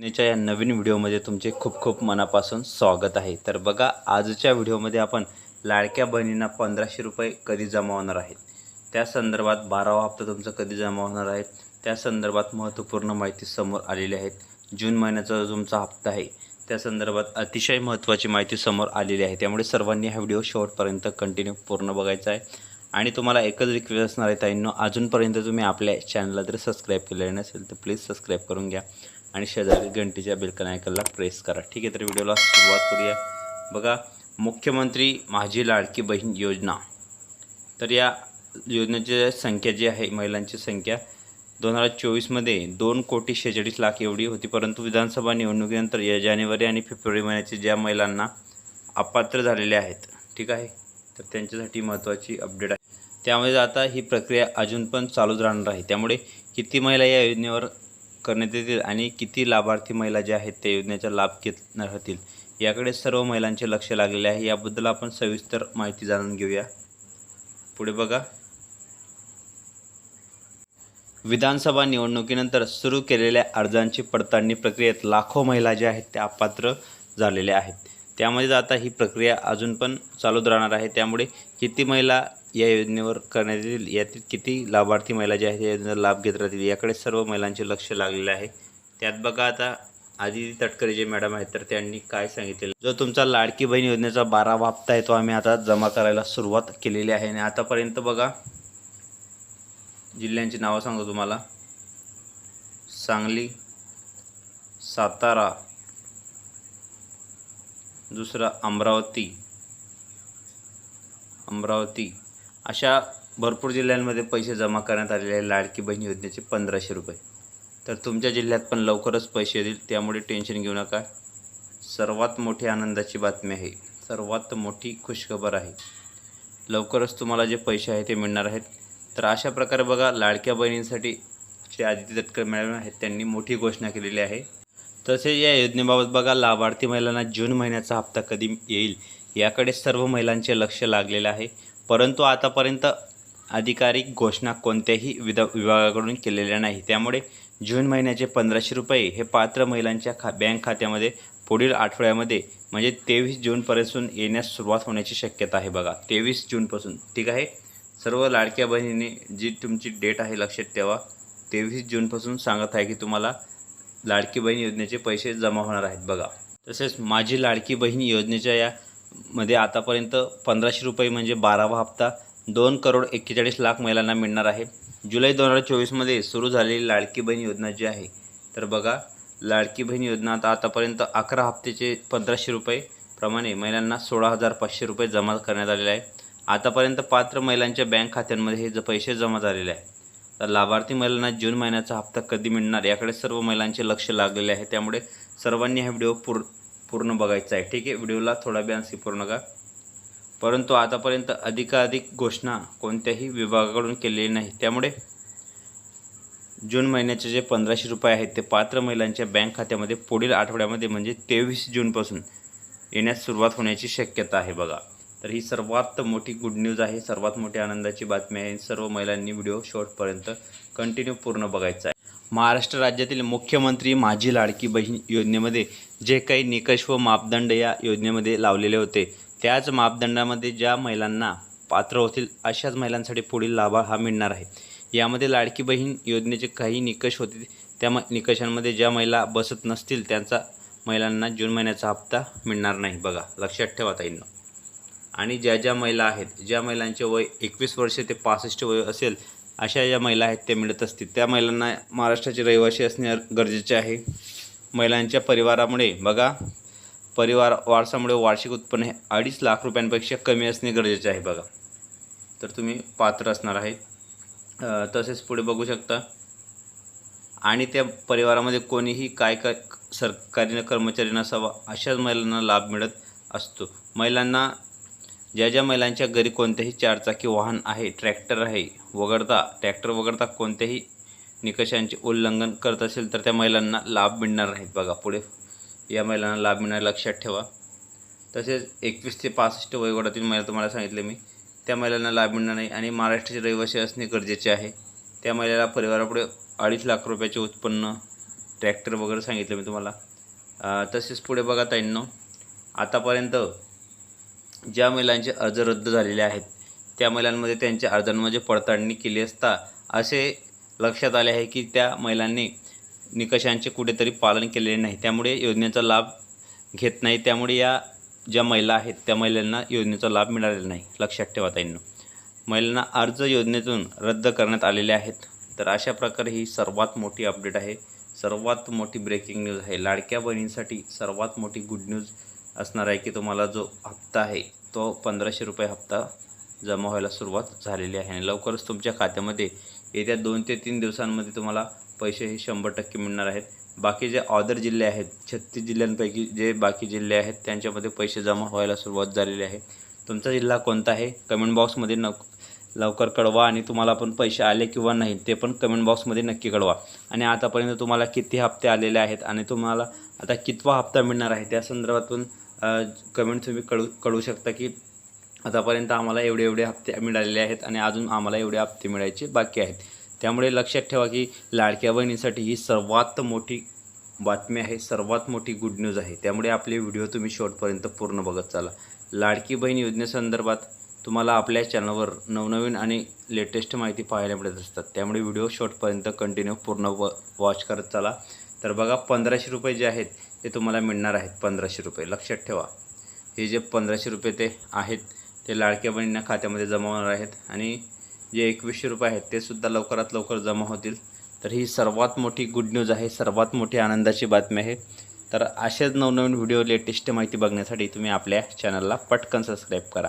नेच्या या नवीन व्हिडिओमध्ये तुमचे खूप खूप मनापासून स्वागत आहे. तर बघा आजच्या व्हिडिओमध्ये आपण लाडक्या बहिणींना पंधराशे रुपये कधी जमा होणार आहेत? त्या संदर्भात बारावा हप्ता तुमचा कधी जमा होणार आहे? त्या संदर्भात महत्त्वपूर्ण माहिती समोर आलेली आहेत जून महिन्याचा जो तुमचा हप्ता आहे त्या संदर्भात अतिशय महत्त्वाची माहिती समोर आलेली आहे. त्यामुळे सर्वांनी हा व्हिडिओ शेवटपर्यंत कंटिन्यू पूर्ण बघायचा आहे. आणि तुम्हाला एकच रिक्वेस्ट असणार आहे ताईंनो अजूनपर्यंत तुम्ही आपल्या चॅनलला जर सबस्क्राईब केलेलं नसेल तर प्लीज सबस्क्राईब करून घ्या. आणि शेजारी घंटीच्या बेलकन प्रेस करा. ठीक आहे तर व्हिडिओला सुरुवात करूया. बघा मुख्यमंत्री माझी लाडकी बहीण योजना. तर या योजनेची संख्या जी आहे महिलांची संख्या दोन हजार चोवीसमध्ये दोन कोटी शेहेचाळीस लाख एवढी होती. परंतु विधानसभा निवडणुकीनंतर या जानेवारी आणि फेब्रुवारी महिन्याचे ज्या महिलांना अपात्र झालेले आहेत ठीक आहे तर त्यांच्यासाठी महत्त्वाची अपडेट आहे. त्यामध्ये आता ही प्रक्रिया अजून पण चालूच राहणार आहे. त्यामुळे किती महिला या योजनेवर करण्यात येतील आणि किती लाभार्थी महिला ज्या आहेत त्या योजनेचा लाभ घेत राहतील याकडे सर्व महिलांचे लक्ष लागलेले आहे. याबद्दल आपण सविस्तर माहिती जाणून घेऊया. पुढे बघा. विधानसभा निवडणुकीनंतर सुरू केलेल्या अर्जांची पडताळणी प्रक्रियेत लाखो महिला ज्या आहेत त्या अपात्र झालेल्या आहेत. त्यामध्ये आता ही प्रक्रिया अजून पण चालूच राहणार आहे. त्यामुळे किती महिला या योजनेवर करण्यात येतील यातील किती लाभार्थी महिला ज्या आहेत या योजनेचा लाभ घेत राहतील याकडे सर्व महिलांचे लक्ष लागलेले आहे. त्यात बघा आता आदिती तटकरे जे मॅडम आहेत तर त्यांनी काय सांगितलेलं? जो तुमचा लाडकी बहीण योजनेचा बारावा हप्ता आहे तो आम्ही आता जमा करायला सुरुवात केलेली आहे. आणि आतापर्यंत बघा जिल्ह्यांची नावं सांगतो तुम्हाला. सांगली सातारा दुसरा अमरावती. अमरावती. अशा भरपूर जिल्ह्यांमध्ये पैसे जमा करण्यात आलेले आहे लाडकी बहीण योजनेचे पंधराशे रुपये. तर तुमच्या जिल्ह्यात पण लवकरच पैसे येतील. त्यामुळे टेन्शन घेऊ नका. सर्वात मोठी आनंदाची बातमी आहे. सर्वात मोठी खुशखबर आहे. लवकरच तुम्हाला जे पैसे आहे ते मिळणार आहेत. तर अशा प्रकारे बघा लाडक्या बहिणींसाठी जे आदित्य तटकर मॅडम आहेत त्यांनी मोठी घोषणा केलेली आहे. तसेच या योजनेबाबत बघा लाभार्थी महिलांना जून महिन्याचा हप्ता कधी येईल याकडे सर्व महिलांचे लक्ष लागलेलं आहे. परंतु आतापर्यंत अधिकारिक घोषणा कोणत्याही विधा विभागाकडून केलेल्या नाही. त्यामुळे जून महिन्याचे पंधराशे रुपये हे पात्र महिलांच्या खा बँक खात्यामध्ये पुढील आठवड्यामध्ये म्हणजे तेवीस जूनपासून येण्यास सुरुवात होण्याची शक्यता आहे बघा. तेवीस जूनपासून ठीक आहे? सर्व लाडक्या बहिणीने जी तुमची डेट आहे लक्षात ठेवा. तेवीस जूनपासून सांगत आहे की तुम्हाला लाडकी बहीण योजनेचे पैसे जमा होणार आहेत बघा. तसेच माझी लाडकी बहीण योजनेच्या या मध्ये आतापर्यंत पंधराशे रुपये म्हणजे बारावा हप्ता दोन करोड एक्केचाळीस लाख महिलांना मिळणार आहे. जुलै दोन हजार चोवीसमध्ये सुरू झालेली लाडकी बहीण योजना जी आहे तर बघा लाडकी बहीण योजना आता आतापर्यंत अकरा हप्त्याचे पंधराशे रुपये प्रमाणे महिलांना सोळा हजार पाचशे रुपये जमा करण्यात आलेले आहे. आतापर्यंत पात्र महिलांच्या बँक खात्यांमध्ये हे ज पैसे जमा झालेले आहे. तर लाभार्थी महिलांना जून महिन्याचा हप्ता कधी मिळणार याकडे सर्व महिलांचे लक्ष लागलेले आहे. त्यामुळे सर्वांनी हा व्हिडिओ पूर पूर्ण बघायचा आहे. ठीक आहे? व्हिडिओला थोडा ब्यान स्किप नका परंतु आतापर्यंत अधिकाधिक घोषणा कोणत्याही विभागाकडून केलेली नाही. त्यामुळे जून महिन्याचे जे पंधराशे रुपये आहेत ते पात्र महिलांच्या बँक खात्यामध्ये पुढील आठवड्यामध्ये म्हणजे तेवीस जूनपासून येण्यास सुरुवात होण्याची शक्यता आहे बघा. तर ही सर्वात मोठी गुड न्यूज आहे सर्वात मोठी आनंदाची बातमी आहे. सर्व महिलांनी व्हिडिओ शॉर्टपर्यंत कंटिन्यू पूर्ण बघायचा आहे. महाराष्ट्र राज्यातील मुख्यमंत्री माझी लाडकी बहीण योजनेमध्ये जे काही निकष व मापदंड या योजनेमध्ये लावलेले होते त्याच मापदंडामध्ये ज्या महिलांना पात्र होतील अशाच महिलांसाठी पुढील लाभ हा मिळणार आहे. यामध्ये लाडकी बहीण योजनेचे काही निकष होते त्या म निकषांमध्ये ज्या महिला बसत नसतील त्यांचा महिलांना जून महिन्याचा हप्ता मिळणार नाही. बघा लक्षात ठेवा ताईंना. आणि ज्या ज्या महिला आहेत ज्या महिलांचे वय एकवीस वर्ष ते पासष्ट वय असेल अशा ज्या महिला आहेत त्या मिळत असतील. त्या महिलांना महाराष्ट्राचे रहिवासी असणे गरजेचे आहे. महिलांच्या परिवारामुळे बघा परिवार वारसामुळे वार्षिक उत्पन्न हे अडीच लाख रुपयांपेक्षा कमी असणे गरजेचे आहे बघा. तर तुम्ही पात्र असणार आहे. तसेच पुढे बघू शकता. आणि त्या परिवारामध्ये कोणीही काय काय सरकारी कर्मचारी नसावा अशाच महिलांना लाभ मिळत असतो. महिलांना ज्या ज्या महिलांच्या घरी कोणतेही चारचाकी वाहन आहे ट्रॅक्टर आहे वगळता ट्रॅक्टर वगळता कोणत्याही निकषांचे उल्लंघन करत असेल तर त्या महिलांना लाभ मिळणार नाहीत. बघा पुढे या महिलांना लाभ मिळणार लक्षात ठेवा. तसेच एकवीस ते पासष्ट वयोगटातील महिला तुम्हाला सांगितले मी त्या महिलांना लाभ मिळणार नाही आणि महाराष्ट्राचे रहिवासी असणे गरजेचे आहे. त्या महिलेला परिवारापुढे अडीच लाख रुपयाचे उत्पन्न ट्रॅक्टर वगैरे सांगितलं मी तुम्हाला. तसेच पुढे बघा ताईंनो आतापर्यंत ज्या महिलांचे अर्ज रद्द झालेले आहेत त्या महिलांमध्ये त्यांच्या अर्जांमध्ये पडताळणी केली असता असे लक्षात आले आहे की त्या महिलांनी निकषांचे कुठेतरी पालन केलेले नाही. त्यामुळे योजनेचा लाभ घेत नाही. त्यामुळे या ज्या महिला आहेत त्या महिलांना योजनेचा लाभ मिळालेला नाही. लक्षात ठेवा त्यांना महिलांना अर्ज योजनेतून रद्द करण्यात आलेले आहेत. तर अशा प्रकारे ही सर्वात मोठी अपडेट आहे. सर्वात मोठी ब्रेकिंग न्यूज आहे. लाडक्या बहिणींसाठी सर्वात मोठी गुड न्यूज असणार आहे की तुम्हाला जो हप्ता आहे तो पंधराशे रुपये हप्ता जमा व्हायला सुरुवात झालेली आहे. आणि लवकरच तुमच्या खात्यामध्ये येत्या दोन ते तीन दिवसांमध्ये तुम्हाला पैसे हे शंभर टक्के मिळणार आहेत. बाकी जे ऑदर जिल्हे आहेत छत्तीस जिल्ह्यांपैकी जे बाकी जिल्हे आहेत त्यांच्यामध्ये पैसे जमा व्हायला सुरुवात झालेली आहे. तुमचा जिल्हा कोणता आहे? कमेंट बॉक्समध्ये न लवकर कळवा आणि तुम्हाला पण पैसे आले किंवा नाही ते पण कमेंट बॉक्समध्ये नक्की कळवा. आणि आतापर्यंत तुम्हाला किती हप्ते आलेले आहेत आणि तुम्हाला आता कितवा हप्ता मिळणार आहे त्या संदर्भातून कमेंट तुम्ही कळू कळू शकता की आतापर्यंत आम्हाला एवढे एवढे हप्ते मिळालेले आहेत आणि अजून आम्हाला एवढे हप्ते मिळायचे बाकी आहेत. त्यामुळे लक्षात ठेवा की लाडक्या बहिणीसाठी ही सर्वात मोठी बातमी आहे सर्वात मोठी गुड न्यूज आहे. त्यामुळे आपले व्हिडिओ तुम्ही शेवटपर्यंत पूर्ण बघत चाला. लाडकी बहीण योजनेसंदर्भात तुम्हाला आपल्या चॅनलवर नवनवीन आणि लेटेस्ट माहिती पाहायला मिळत असतात. त्यामुळे व्हिडिओ शॉर्टपर्यंत कंटिन्यू पूर्ण व वॉच करत चाला. तर बघा पंधराशे रुपये जे आहेत ते तुम्हाला मिळणार आहेत पंधराशे रुपये. लक्षात ठेवा. हे जे पंधराशे रुपये ते आहेत ते लाडक्या बहिणींना खात्यामध्ये जमा होणार आहेत आणि जे एकवीसशे रुपये आहेत ते सुद्धा लवकरात लवकर जमा होतील. तर ही सर्वात मोठी गुड न्यूज आहे सर्वात मोठी आनंदाची बातमी आहे. तर असेच नवनवीन व्हिडिओ लेटेस्ट माहिती बघण्यासाठी तुम्ही आपल्या चॅनलला पटकन सबस्क्राईब करा.